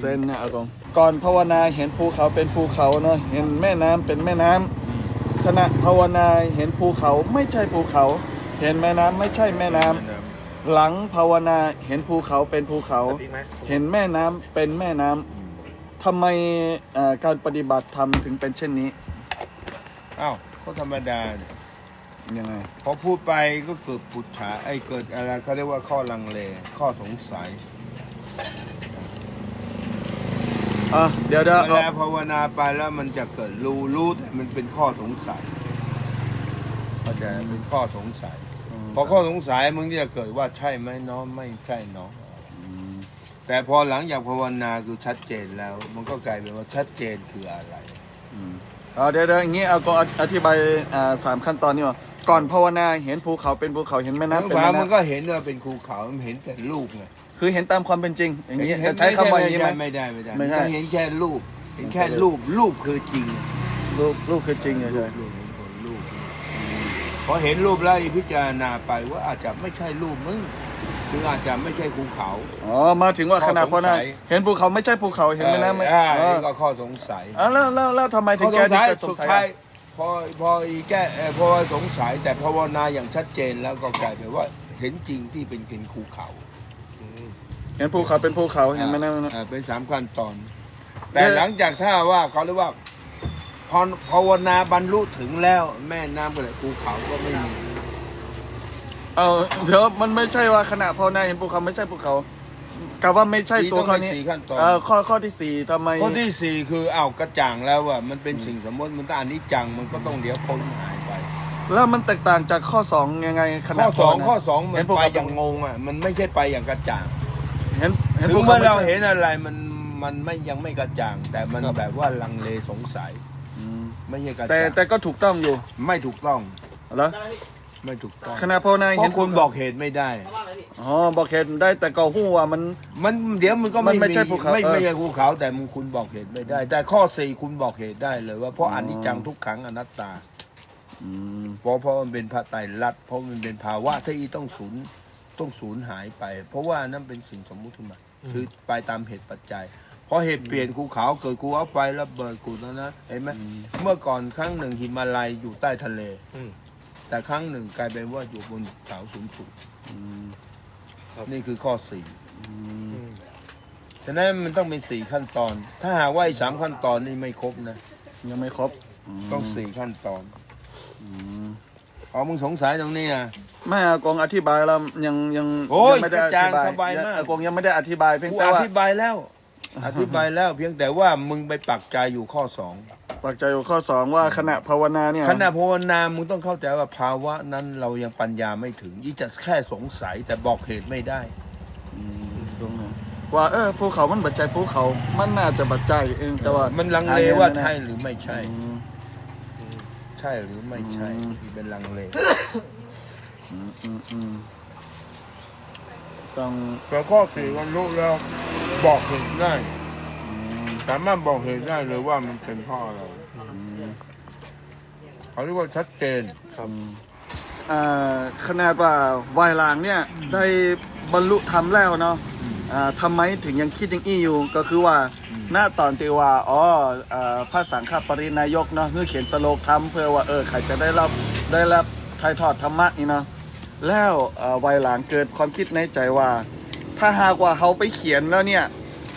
เซนเนี่ยอากงก่อนภาวนาเห็นภูเขาเป็นภูเขาเนาะเห็นแม่น้ำเป็นแม่น้ำขณะภาวนาเห็นภูเขาไม่ใช่ภูเขา เห็นแม่น้ำไม่ใช่แม่น้ำหลังภาวนาเห็นภูเขาเป็นภูเขา เห็นแม่น้ำเป็นแม่น้ำทำไมเอ่อการปฏิบัติธรรมถึงเป็นเช่นนี้อ้าวก็ธรรมดาเนี่ยยังไงพอพูดไปก็เกิดปุจฉาไอ้เกิดอะไรเขาเรียกว่าข้อลังเลข้อสงสัย อะเดี๋ยวเดี๋ยวเวเอาลาภาวนาไปแล้วมันจะเกิดรู้รู้แต่มันเป็นข้อสงสัยเข้าใจเป็นข้อสงสัย พอข้อสงสัยมึงจะเกิดว่าใช่ไหมเน้องไม่ใช่เน้องแต่พอหลังจากภาวนาคือชัดเจนแล้ว มันก็กลายเป็นว่าชัดเจนคืออะไรเอาเดี๋ยวเดี๋ยวอย่างนี้เอาก็อธิบายอ่าสามขั้นตอนนี้ว่าก่อนภาวนาเห็นภูเขาเป็นภูเขาเห็นแม่น้ำเป็นฟ้าแม่มันน้ำก็เห็นว่าเป็นภูเขามันเห็นแต่รูปไง คือเห็นตามความเป็นจริง อย่างนี้เห็จะใช้คำว่าอย่างนี้ไหม ไม่ได้ไม่ได้ไม่ไม่ใช่ได้เห็นแค่รูปเห็นแค่รูปรูปคือจริงรูปรูปคือจริงรูเลปยรูปเห็นคนรูปพอเห็นรูปแล้วพิจารณาไปว่าอาจจะไม่ใช่รูปมึงหรืออาจจะไม่ใช่ภูเขาอ๋อมาถึงว่าข้อขณะภาวนาสงสัย เห็นภูเขาไม่ใช่ภูเขาเห็นแม่น้ำไม่อ่าอ๋อนี่ก็ข้อสงสัย อะแล้วแล้วแล้วทำไมถึข้องสแก้งที่สัยเกิดสสุงดสัยท้ายอะพอพออีแก้เอ่อพอสงสัยแต่ภาวนาอย่างชัดเจนแล้วก็กลายเป็นว่าเห็นจริงที่เป็นเป็นภูเขา เห็นภูเขาเป็นภูเขาเห็นแม่น้ำอ่าเป็นสามขั้นตอน แต่หลังจากถ้าว่าเขาเรียกว่าพอภาวนาบรรลุถึงแล้ว แม่น้ำก็เลยภูเขาก็ไม่มีเอาเดี๋ยวมันไม่ใช่ว่าขณะภาวนาเห็นภูเขาไม่ใช่ภูเขากับว่าไม่ใช่ตัวข้อนี้สี่ขั้นตอนเออข้อข้อที่สี่ทำไมข้อที่สี่คืออ้าวกระจ่างแล้วว่ามันเป็นสิ่งสมมติมันต้องอนิจจังมันก็ต้องเดี๋ยวพ้นหายไปแล้วมันแตกต่างจากข้อสองยังไงขณะข้อสองภาวนาข้อสองมัเห็นภูไปเขาอย่างงงอะมันไม่ใช่ไปอย่างกระจ่างเห็นเห็น ถึภูงเขาเมื่อเราไม่ใช่เห็นอะไรมันมันไม่ยังไม่กระจ่าง แต่มันครับ แบบว่าลังเลสงสัย อืมไม่ใช่กระแต่จ่างแต่ก็ถูกต้องอยู่ไม่ถูกต้องแล้วไม่ถูกต้องขณะภาวนาเพเห็นราะคุณบอกเหตุไม่ได้ อ๋อบอกเห็นได้แต่ก็หู้ว่ามัน มันเดี๋ยวมันก็ไม่มันไม่ใช่ภูเขาไม่เออ ไม่ใช่ภูเขาแต่มึงคุณบอกเหตุไม่ได้ แต่ข้อสี่คุณบอกเหตุได้เลยว่าเพราะอนิจจังทุกขังอนัตตา อืมเพราะเพราะมันเป็นพระไตรลักษณ์เพราะมันเป็นภาวะที่ต้องสูญต้องสูญหายไป เพราะว่านั่นเป็นสิ่งสมมุติขึ้นมา คือไปตามเหตุปัจจัยเพราะเหตุเปลี่ยนภูเขาเกิดภูเขาไฟระเบิดขุดแล้วนะเห็นไหมเมื่อก่อนครั้งหนึ่งหิมาลัยอยู่ใต้ทะเลอืมแต่ครั้งหนึ่งกลายเป็นว่าอยู่บนเขาสูงสุดอืมนี่คือข้อสี่อืมฉะนั้นมันต้องเป็นสี่ขั้นตอน ถ้าหากว่าไอ้สามขั้นตอนนี่ไม่ครบนะยังไม่ครบมต้องสี่ขั้นตอน อืม อ๋อมึงสงสัยตรงนี้อะแม่อากงอธิบายแล้วยังยังโอ้ยงไม่ได้กระจ่างอธิสบายมาก อากงยังไม่ได้อธิบายเพียงกูแต่อว่าธิบายแล้ว อธิบายแล้วเพียงแต่ว่ามึงไปปักใจอยู่ข้อสองปักใจอยู่ข้อสองว่าขณะภาวนาเนี่ยขณะภาวนามึงต้องเข้าใจว่าภาวะนั้นเรายังปัญญาไม่ถึงยี่จะแค่สงสัยแต่บอกเหตุไม่ได้อืมตรงนั้นว่าเออภูเขามันบัดใจภูเขา มันน่าจะบัดใจเองแต่ว่า มันลังเลว่าใช่หรือไม่ใช่ อืม ใช่หรือไม่ใช่อืม ที่เป็นลังเลอืมอืมอืมต้องแต่ข้อสี่วันรู้แล้วบอกเหตุได้ อืมสามารถบอกเหตุได้เลยว่ามันเป็นเพ่ออะไรอืม เขาเรียกว่าชัดเจน ครับอ่าขนาดว่าวายลางเนี่ยได้บรรลุธรรมแล้วเนาะอ่าทำไมถึงยังคิดอย่างอี้อยู่ก็คือว่า อืมณตอนที่ว่าอ๋ออ่าพระสังฆปรินายกเนาะเพื่อเขียนสโลกธรรมเพื่อว่าเออใครจะได้รับได้รับถ่ายทอดธรรมะนี่เนาะแล้วอ่าวายหลังเกิดความคิดในใจว่า ถ้าหากว่าเขาไปเขียนแล้วเนี่ย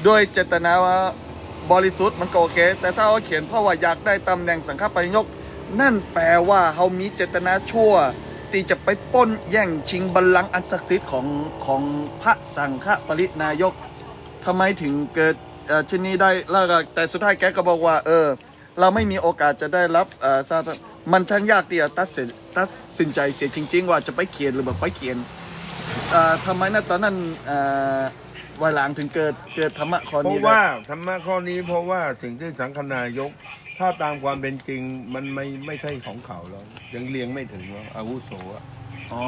ด้วยเจตนาว่าบริสุทธิ์มันก็โอเค แต่ถ้าเขาเขียนเพราะว่าอยากได้ตำแหน่งสังฆปรินายก นั่นแปลว่าเขามีเจตนาชั่วที่จะไปปล้นแย่งชิงบัลลังก์อันศักดิ์สิทธิ์ของของพระสังฆปรินายกทำไมถึงเกิด เอ่อเช่นนี้ได้แล้วก็แต่สุดท้ายแกก็บอกว่า เออ เราไม่มีโอกาสจะได้รับเอ่อทรามันช่างยากที่จะตัดสินตัดสินใจเสียจริง ๆ ว่าจะไปเขียนหรือแบบไปเขียนเอ่อทำไมนะตอนนั้นเอ่อวันหลังถึงเกิดเกิดธรรมะข้อเพนี้ราะว่าธรรมะข้อนี้เพราะว่าสิ่งที่สังฆนายก ถ้าตามความเป็นจริงมันไม่ไม่ใช่ของเขาแล้วยังเลี้ยงไม่ถึงว่าอาวุโสอะ อ๋อ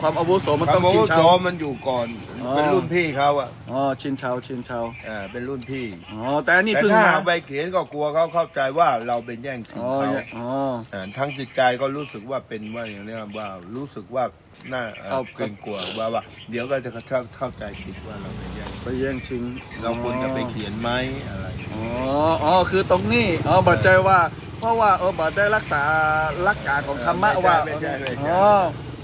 ความอาวุโสมันคต้องวามอาชินวุโสเชามันอยู่ก่อน อ๋อ เป็นรุ่นพี่เขาอะอ๋อชินเชาชินเชาอ่าเป็นรุ่นพี่ อ๋อแต่อันนี้แต่เพิ่งถ้ามาเอาไปเขียนก็กลัวเขาเข้าใจว่าเราเป็นแย่งชิงอ๋อเขาอ๋อ อ่าทั้งจิตใจก็รู้สึกว่าเป็นว่าอย่างนี้ว่ารู้สึกว่าน่าเอ่อเอาเกรงกลัวว่าว่า เดี๋ยวก็จะเข้าเข้าใจผิดว่าเราไปแย่งไปแย่งชิงเราควรจะไปเขียนไหมอะไร อ๋ออ๋อคือตรงนี้อ๋อบัดใจว่า เพราะว่าเออบัดได้รักษาหลักการของธรรมะว่าไม่ใช่ไม่ใช่อ๋อ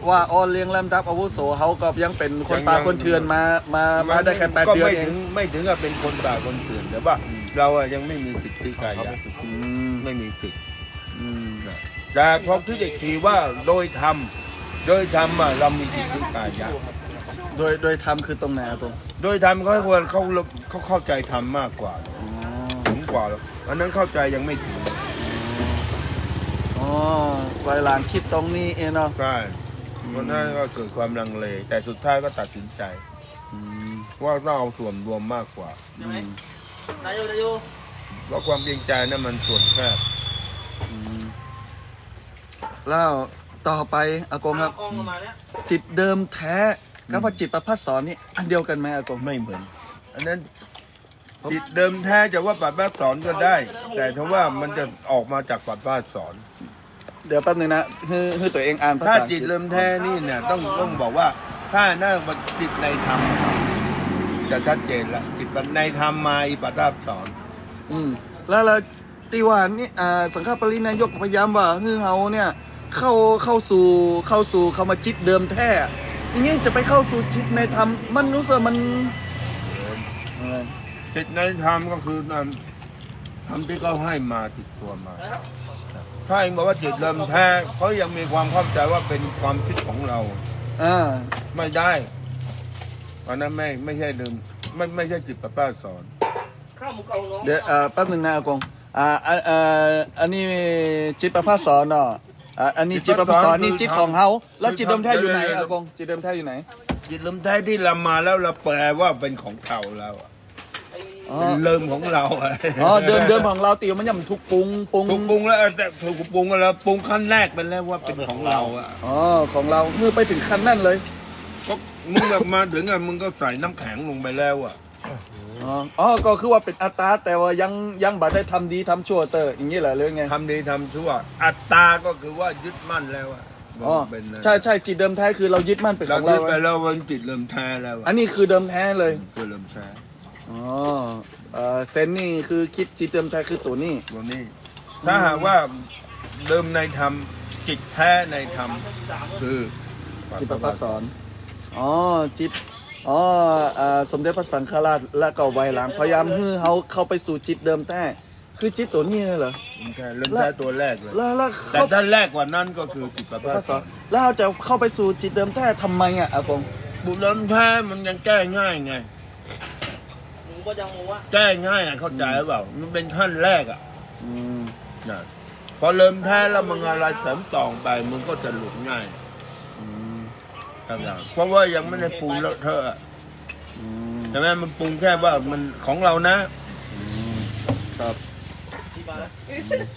ว่าออนเรียงลำดับอาวุโสเขาก็ยังเป็นคนป่าคนเถื่อนมามามาได้แค่แปดก็เดือนไม่เอถึงงไม่ถึงกับเป็นคนป่าคนเถื่อนแต่ว่าเราอะยังไม่มีสิทธิกายะอืมไม่มีสิทธิอืมแต่พอที่เด็กทีว่าโดยธรรมโดยธรรมอะเรามีสิทธิกายะโดยโดยธรรมคือตรงไหนครับผมโดยธรรมเขาควรเขาเขาเข้าใจธรรมมากกว่าอ๋อถึงกว่าแล้วอันนั้นเข้าใจยังไม่ถึงอ๋อไวหลานคิดตรงนี้เองเนาะ ใช่ วันนั้นก็เกิดความลังเล แต่สุดท้ายก็ตัดสินใจ อืมว่าต้องเอาส่วนรวมมากกว่าอืมนายอยู่นายอยู่เพราะความเกรงใจนั้นมันส่วนแคบอืมแล้วต่อไปอากงครับ กล้องประมาณเนี้ยจิตเดิมแท้กับว่าจิตประพัดสอนนี่อันเดียวกันไหมอากงไม่เหมือน อันนั้นจิตเดิมแท้จะว่าปัดบ้าสอนก็ได้ แต่ถ้าว่ามันจะออกมาจากปัดบ้าสอน เดี๋ยวแป๊บนึงนะคือคือตัวเองอ่านภาถ้าษาอังกจิฤตษ เริ่มแท้นี่เนี่ยต้องต้องบอกว่าถ้าน่าจิตในธรรมจะชัดเจนละจิตในธรรมมาอิปัตตาสอน อืมแล้วแล้วตีว่านี่อ่าสังฆปรินายกพยายามว่าคือเฮาเนี่ยเข้าเข้าสู่เข้าสู่คำว่าจิตเดิมแท้อย่างงี้จะไปเข้าสู่จิตในธรรมมันรู้สึกมันอะไรจิตในธรรมก็คือนั่นธรรมที่เขาให้มาติดตัวมา ถ้าเองบอกว่าจิตเริ่มแท้เขายังมีความเข้าใจว่าเป็นความคิดของเราอ่าไม่ได้อันนั้นไม่ไม่ใช่เดิมไม่ไม่ใช่จิตปัตตาสอน ข้าวหมูเก่าน้องเดี๋ยวอ่าแป๊บนึงนะอากงอ่าอ่าอ่าอันนี้จิตประภาสสอนเนาะอ่าอันนี้จิตประภาสสอนนี่จิตของเฮาแล้วจิตเดิมแท้อยู่ไหนอากงจิตเดิมแท้อยู่ไหน จิตเริ่มแท้ที่เรามาแล้วเราแปลว่าเป็นของเก่าเราอะ อ๋อเป็นเริ่มของเราอะอ๋อเดิมเดิมของเราตีมันยังทุกปรุงปรุงถูกปรุงแล้วเออแต่ถูกปรุงแล้วปรุงขั้นแรกเป็นแล้วว่าเป็นของเราอะอ๋อของเราเมื่อไปถึงขั้นนั่นเลยก็มึงแบบมาถึงอะมึงก็ใส่น้ำแข็งลงไปแล้วอะอ๋ออ๋อก็คือว่าเป็นอัตตราแต่ว่ายังยังบัดได้ทำดีทำชั่วเตอร์อย่างนี้แหละเรื่องไงทำดีทำชั่ว อัตตาก็คือว่ายึดมั่นแล้วอะอ๋อเป็นนะใช่ใช่จิตเดิมแท้คือเรายึดมั่นเป็นขเราองยึเราดไปแล้ววันจิตเริ่มแท้แล้วอัอะนนี้คือเดิมแท้เลยคือเริ่มแท้ อ๋อเอ่อเซนนี่คือคิดจิตเดิมแท้คือตัวนี้ตัวนี้ ถ้าหากว่าเดิมในธรรมจิตแท้ในธรรมคือจิตประพัสสอน อ๋อ จิต อ๋อเอ่อสมเด็จพระสังฆราชและก็ไวหลังพยายามให้เขาเข้าไปสู่จิตเดิมแท้ คือจิตตัวนี้เลยเหรอ มันแค่เริ่มแท้ตัวแรกเลย แล้วแล้วแต่เขาถ้าแรกกว่านั้นก็คือจิตประประภาพัสสสอนแล้วเราจะเข้าไปสู่จิตเดิมแท้ทำไมอะอากง บุญเริ่มแท้มันยังแก้ง่ายไงหมู ก็ยังหมูอะแก้ง่ายอะเข้าใจหรือเปล่า มันเป็นขั้นแรกอะอืมนะพอเริ่มแท้แล้วมึงอะไรเสริมต่อไปมึงก็จะหลุดง่ายอืมครับอย่างเพราะว่ายังไม่ได้ปรุงเลอะเทอะอะอืมใช่ไหมมันปรุงแค่ว่ามันของเรานะ ครับที่บ้าน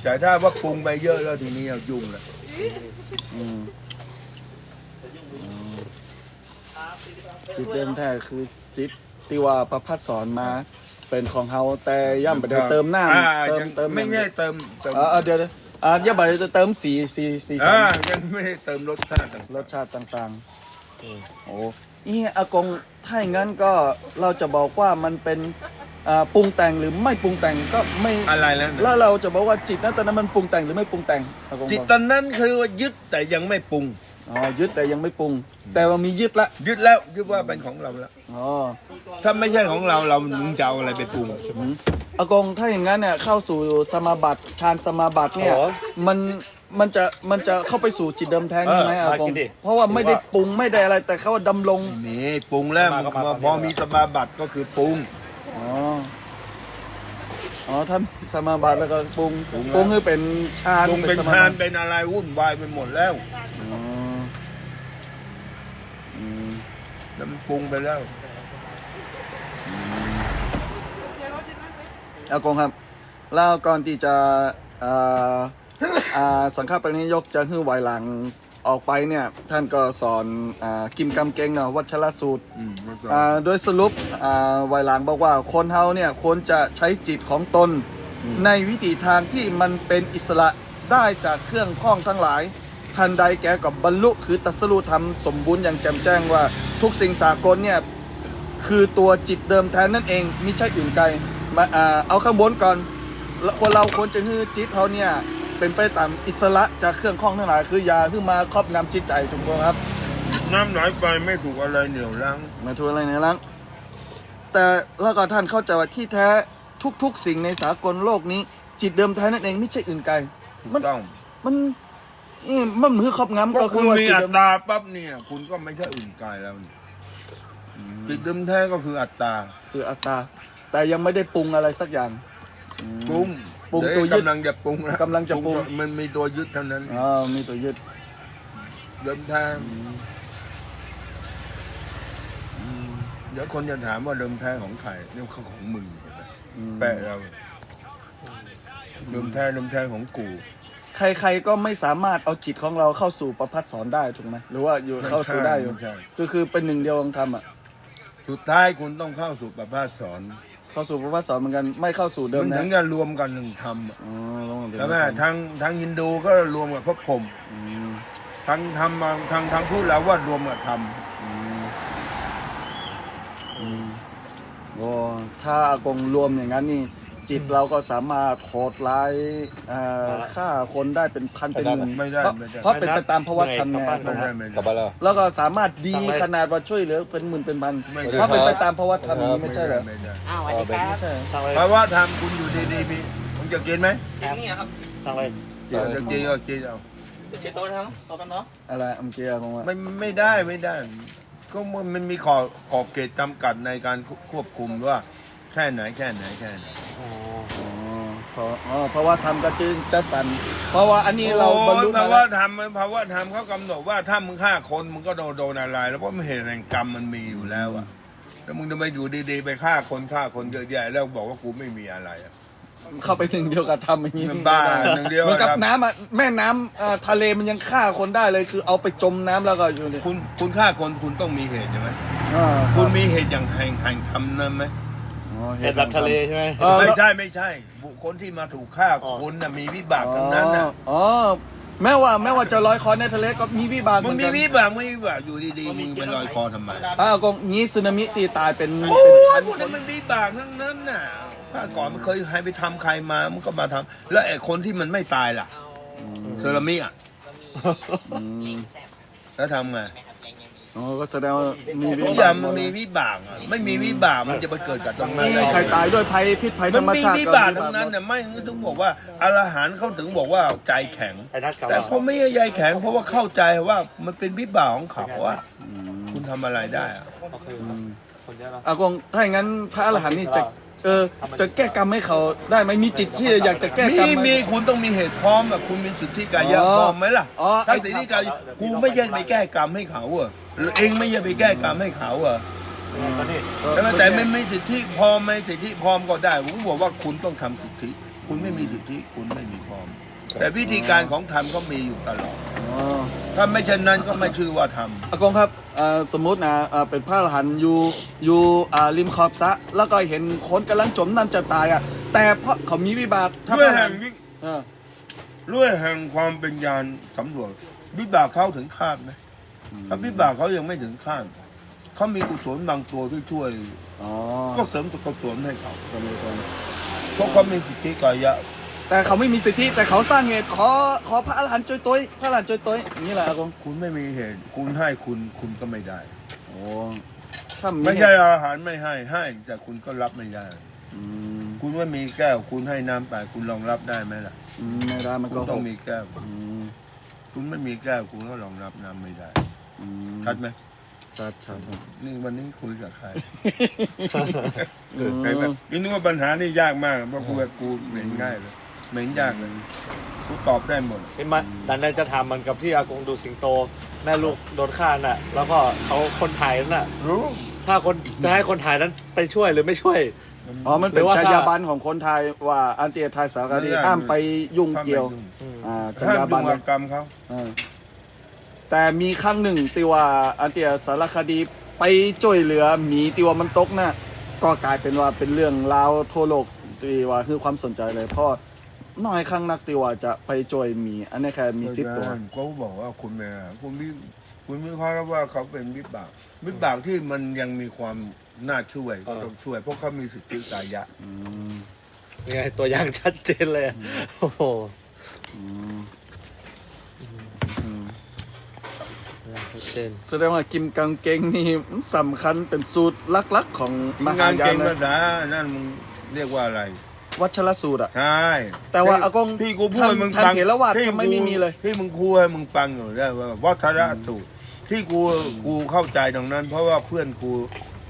แต่ถ้าว่าปรุงไปเยอะแล้วทีนี้เอายุ่งละอืมจิตเดิมแท้คือจิต ที่ว่าประพัดสอนมา เป็นของเฮาแต่ย่ำไปได้เติมหน้าอ่าเติมยังเติมไม่ได้เติมเติมอ่าอ่าเดี๋ยวเดี๋ยวอ่าย่ำไปจะเติมสีสีสีสัอ่านยังไม่ได้เติมรสชาติต่างๆรสชาติต่างๆโอ้นี่อากงถ้าอย่างนั้นก็เราจะบอกว่ามันเป็นอ่าปรุงแต่งหรือไม่ปรุงแต่งก็ไม่อะไรแล้วนะแล้วเราจะบอกว่าจิตนั้นตอนนั้นมันปรุงแต่งหรือไม่ปรุงแต่งอากงจิตบอกตอนนั้นคือว่ายึดแต่ยังไม่ปรุง อ๋อยึดแต่ยังไม่ปรุง แต่ว่ามียึดละยึดแล้วยึดว่าเป็นของเราแล้วอ๋อถ้าไม่ใช่ของเราเรามึงจะเอาอะไรไปปรุงอืมอากงถ้าอย่างนั้นเนี่ยเข้าสู่สมาบัติฌานสมาบัติเนี่ยอ๋อมันมันจะมันจะเข้าไปสู่จิตเดิมแท้ใช่ไหมเอออากงมากินดิเพราะว่าไม่ได้ปรุงไม่ได้อะไรแต่เขาว่าดำรงนี่ปรุงแล้วมันพอมีสมาบัติก็คือปรุงอ๋ออ๋อถ้าสมาบัติแล้วก็ปรุงปรุงปรุงคือเป็นฌานปรุงเป็นสมาทาบันติเป็นอะไรวุ่นวายไปหมดแล้วอ๋ออืม แล้วมันปรุงไปแล้วอากงครับ แล้วก่อนที่จะอ่าอ่าสังฆปริยกจะหื้อไหวหลังออกไปเนี่ย ท่านก็สอนอ่ากิมกำเกงเนาะวัชรสูตรอืมแล้วก็อ่าโดยสรุปอ่าไหวหลังบอกว่าคนเฮาเนี่ยควรจะใช้จิตของตน ในวิถีทางที่มันเป็นอิสระได้จากเครื่องข้องทั้งหลาย ทันใดแกกับบรรลุคือตรัสรู้ธรรมสมบูรณ์อย่างแจ่มแจ้งว่า ทุกสิ่งสากลเนี่ยคือตัวจิตเดิมแท้นั่นเองไม่ใช่อื่นไกลมาอ่าเอาข้างบนก่อนแล้วคนเราควรจะให้จิตเขาเนี่ยเป็นไปตามอิสระจากเครื่องข้องทั้งหลายคืออยาขึ้นมาครอบงำจิตใจถูกต้องครับ น้ำไหลไปไม่ถูกอะไรเหนียวรั้งไม่ถูกอะไรในลังแต่แล้วก็ท่านเข้าใจว่าที่แท้ทุก ๆ สิ่งในสากลโลกนี้ จิตเดิมแท้นั่นเองไม่ใช่อื่นไกลถูกมันต้ องมันนี่มันมือครอบงำก็ก็คืคุอณว่ามีจิตอัตเดิมตาปั๊บเนี่ย คุณก็ไม่ใช่อื่นกายแล้วนี่จิตเดิมแท้ก็คืออัตตาคืออัตตา แต่ยังไม่ได้ปรุงอะไรสักอย่าง ปรุงปรุงเดี๋ยตัวยึดกำลังจะปรุงนะกำลังจะปรุง มันมีตัวยึดเท่านั้นอ๋อมีตัวยึด เดิมแท้เดี๋ยวคนจะถามว่าเดิมแท้ของใครเนี่ยเขาของมึงเห็นไหมอืมแปะเราเดิมแท้เดิมแท้ของกู ใครๆก็ไม่สามารถเอาจิตของเราเข้าสู่ประพัดสอนได้ถูกไหมหรือว่าอยู่เข้าสู่ได้อยู่ม่ใช่ ก็คือเป็นหนึ่งเดียวของธรรมอะสุดท้ายคุณต้องเข้าสู่ประพาสสอนเข้าสู่ประพัดสอนเหมือนกันไม่เข้าสู่เดิมมันนะถึงจะรวมกันหนึ่งธรรมอะอ๋อลงมาเป็นแล้วแม่ทางทางฮินดูก็รวมกับพระพรหมอืมทางธรรมทางทางพูดแล้วว่ารวมกับธรรมอืมอืมโอ้ถ้าอากงรวมอย่างนั้นนี่ จิตเราก็สามารถโหดร้ายเอ่อฆ่าคนได้เป็นพันเป็นหมื่นไม่ได้เพราะไม่ได้ เพราะเป็นไปตามภาวะธรรมไงไม่ได้ไม่กลับได้มาแล้ว แล้วก็สามารถดีขนาดว่าช่วยเหลือเป็นหมื่นเป็นพันไม่ได้ เพราะเป็นไปตามภาวะธรรมนี้ไม่ใช่เหรอไม่ได้อ้าวสวัสดีครัไม่บใช่สั่งเลยเพราะว่าทำคุณอยู่ดีๆมีคุณจะกินไหมอย่างนี้ครับสั่งเลยเดี๋ยวจะกินก็กินเอาเดี๋ยวเช็ดโต๊ะนะครับโต๊ะกันเนาะอะไรอมเกียร์ของว่าไม่ไม่ได้ไม่ได้ ก็มันมันมีขอบขอบเขตจำกัดในการควบคุมว่า แค่ไหนแค่ไหนแค่ไหน อ๋อเพราะอ๋อเพราะว่าทำกระจึงจัดสรรเพราะว่าอันนี้เราบรรลุโอ้ยเพมาราะแล้ว่าวทำเพราะว่าทำเขากำหนดว่าถ้ามึงฆ่าคนมึงก็โดนโดนอะไร แล้วเพราะมันเหตุแห่งกรรมมันมีอยู่แล้วอะแล้วมึงจะไปอยู่ดีๆไปฆ่าคนฆ่าคนเยอะแยะแล้วบอกว่ากูไม่มีอะไรอะ เข้าไปหนึ่งเดียวกับทำอย่างนี้มันบ้าหนึ่งเดียวเหมือนกับครับ น้ำอะแม่น้ำเอ่อทะเลมันยังฆ่าคนได้เลย คือเอาไปจมน้ำแล้วก็อยู่เนี่ยคุณคุณฆ่าคนคุณต้องมีเหตุใช่ไหมอ่าคุณมีเหตุอย่างแห่งแห่งทำนั้นไหมอ๋อ เห็ดแบบทะเลใช่ไหม เออ ไม่ใช่ไม่ใช่ บุคคลที่มาถูกฆ่าคุณน่ะมีวิบากทั้งนั้นน่ะอ๋อแม้ว่าแม้ว่าจะลอยคอในทะเลก็มีวิบากเหมึมืงอนมีกันวิบากไม่มีวิบากอยู่ดีๆมึงไปลอยคอทำไมอ่ากงงี้สึนามิตีตายเป็นโอ้เป็นยพันพวกคนี้นมันวิบากทั้งนั้นน่ะถ้าก่อนมันเคยใครไปทำใครมามันก็มาทำแล้วไอ้คนที่มันไม่ตายล่ะเซรามิอะอืมแล้วทำไง อ๋อก็แสดงว่ามีวิทุกอบาย่ากงมันมีวิบากอะไม่มีวิบากมันจะไปเกิดกับตรงนั้นนี่ได้ใครตายด้วยภัยพิษภัยธมัรนรมมีชาติวิก็บากทั้งนั้นน่ะไม่งั้นถึงบอกว่าอรหันต์เขาถึงบอกว่าใจแข็ง ไอ้นัดกลับแต่มาเขาไม่ใช่ใจแข็งเพราะว่าเข้าใจว่ามันเป็นวิบากของเขาว่าคุณทำอะไรได้อะโอเคคนเยอะเนาะอากงถ้าอย่างนั้นพระอรหันต์นี่จะเออจะแก้กรรมให้เขาได้ไหมมีจิตที่อยากจะแก้กรรมมีไหม มีคุณต้องมีเหตุพร้อมอะคุณมีสิทธิกายะอ๋อพร้อมไหมล่ะอ๋อ ถ้าสิทธิกายะคุณไม่ใช่ไปแก้กรรมให้เขาอะหรือ เองไม่ใช่ไปแก้กรรมให้เขาอะตอนนี้ใช่ไหมแต่ไม่ไม่สิทธิพร้อมไหมสิทธิพร้อมก็ได้ผมบอกว่าคุณต้องทำสิทธิ คุณไม่มีสิทธิคุณไม่มีพร้อม แต่วิธีการของธรรมก็มีอยู่ตลอดอ๋อถ้าไม่เช่นนั้นก็ไม่ชื่อว่าธรรมอากงครับเอ่อสมมุตินะเอ่อเป็นพระอรหันต์อยู่อยู่อ่าริมขอบสระแล้วก็เห็นคนกำลังจมน้ำจะตายอะ แต่เพราะเขามีวิบากถ้าด้วยพระอรแห่หังนต์วิเออด้วยแห่งความเป็นญาณสำรวจวิบากเขาถึงคาดไหม ถ้าวิบากเขายังไม่ถึงคาดเขามีกุศลบางตัวที่ช่วย อ๋อก็เสริมกุศลให้เขาสมมุติเพราะเขามีสิทธิกายะ แต่เขาไม่มีสิทธิแต่เขาสร้างเหตุขอขอพระอรหันต์จอยตัวพระอรหันต์จอยตัวอย่างนี้แหละอากงคุณไม่มีเหตุ คุณให้คุณคุณก็ไม่ได้ โอ้ถ้าไม่ใช่อาหารไม่ให้ให้ แต่คุณก็รับไม่ได้ อืมคุณว่ามีแก้ว คุณให้น้ำไปคุณรองรับได้ไหมล่ะ อืมไม่ได้มันคุก็ณต้องมีแก้ว อืม คุณไม่มีแก้วคุณก็รองรับน้ำไม่ได้อืม ชัดไหมชัดชัดครับนี่วันนี้คุยกับใครอืมใครแบบนี่นึกว่าปัญหานี่ยากมากเพราะกูแบบกูเหม็นง่ายเลยเหม็นยากเลยกูตอบได้หมดเห็นไหมดันนั้นจะทำมันกับที่อากงดูสิงโต แม่ลูกโดนฆ่าน่ะ แล้วก็เขาคนถ่ายนั่นน่ะรู้ถ้าคนจะให้คนถ่ายนั้นไปช่วยหรือไม่ช่วยอ๋อ มันเป็นหรือว่าจรรยาบรรณของคนไทยว่าอันเตียไทยสารคดีห้ามไปยุ่งเกี่ยวอ่าจรรห้ามยาบรยุ่รงณกับกรรมเขาเออ แต่มีครั้งหนึ่งที่ว่าอันเตียสารคดีไปช่วยเหลือหมีที่ว่ามันตกน่ะก็กลายเป็นว่าเป็นเรื่องราวทั่วโลกที่ว่าคือความสนใจเลยเพราะน้อยครั้งนักที่ว่าจะไปจอยหมีอันนี้แค่มีสิบตัว เขาบอกว่าคุณแม่คุณวิคุณวิเคราะห์ว่าเขาเป็นวิบากวิบากที่มันยังมีความน่าช่วยก็ต้องช่วย เพราะเขามีสิทธิกายะอืมยังไงตัวอย่างชัดเจนเลยอะโอ้โห อืมอืม ตัวอย่าง ชัดเจนแสดงว่ากิมกังเกงนี่มันสำคัญเป็นสูตรลักๆของมงาหานยาเก่นงเลภายษานั่นมึงเรียกว่าอะไร วัชรสูตรอะ ใช่แต่ว่าอากงที่กูพูดให้มึงท่านฟังเถรวาทที่ทำไมไม่มีเลย ที่มึงพูดให้มึงฟังอยู่ได้ว่าวัฒนสูตรที่กูกูเข้าใจตรงนั้น เพราะว่าเพื่อนกู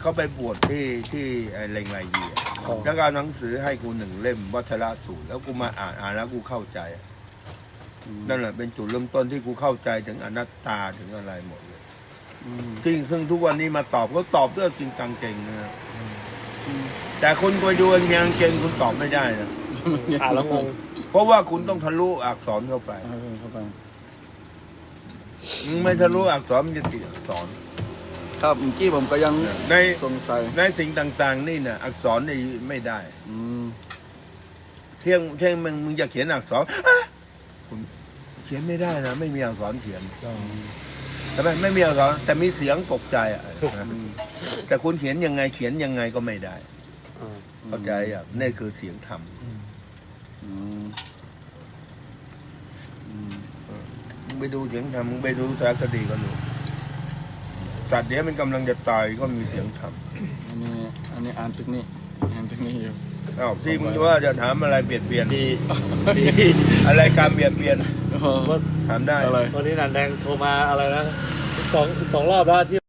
เขาไปบวชที่ที่ไอ้เลงไรเยียอ๋อ แล้วก็เอาหนังสือให้กูหนึ่งเล่มวัฒนสูตรแล้วกูมาอ่านอ่านแล้วกูเข้าใจ นั่นแหละเป็นจุดเริ่มต้นที่กูเข้าใจถึงอนัตตาถึงอะไรหมดเลยอืมจริงซึ่งทุกวันนี้มาตอบก็ตอบด้วยจริงกังเก่งนะแต่คุณไปดูอันยังเก่งคุณตอบไม่ได้นะอ่านแล้วงงเพราะว่าคุณต้องทะลุอักษรเข้าไปเออเข้าไปมึงไม่ทะลุอักษรมันจะติดอักษร ครับเมื่อกี้ผมก็ยังในสงสัยในสิ่งต่าง ๆ นี่นะอักษรนี่ไม่ได้ อืมเที่ยงเที่ยงมึงมึงจะเขียนอักษรอะ คุณเขียนไม่ได้นะไม่มีอักษรเขียน แต่ไม่ไม่มีอักษรแต่มีเสียงตกใจอะนะแต่คุณเขียนยังไงเขียนยังไงก็ไม่ได้อ่าเข้าใจอะนี่คือเสียงธรรมอืมอืมมึงไปดูเสียงธรรมมึงไปดูสารคดีก็รู้สัตว์เดี๋ยวมันกำลังจะตายก็มีเสียงธรรมอันนี้อันนี้อ่านตึกนี้อ่านตึกนี้อยู่ อ้าวที่มึงว่าจะถามอะไรเบียดเบียนดีดีอะไรการเบียดเบียนเออถามได้ อะไรวันนี้นันแดงโทรมาอะไรนะสองสองรอบแล้วที่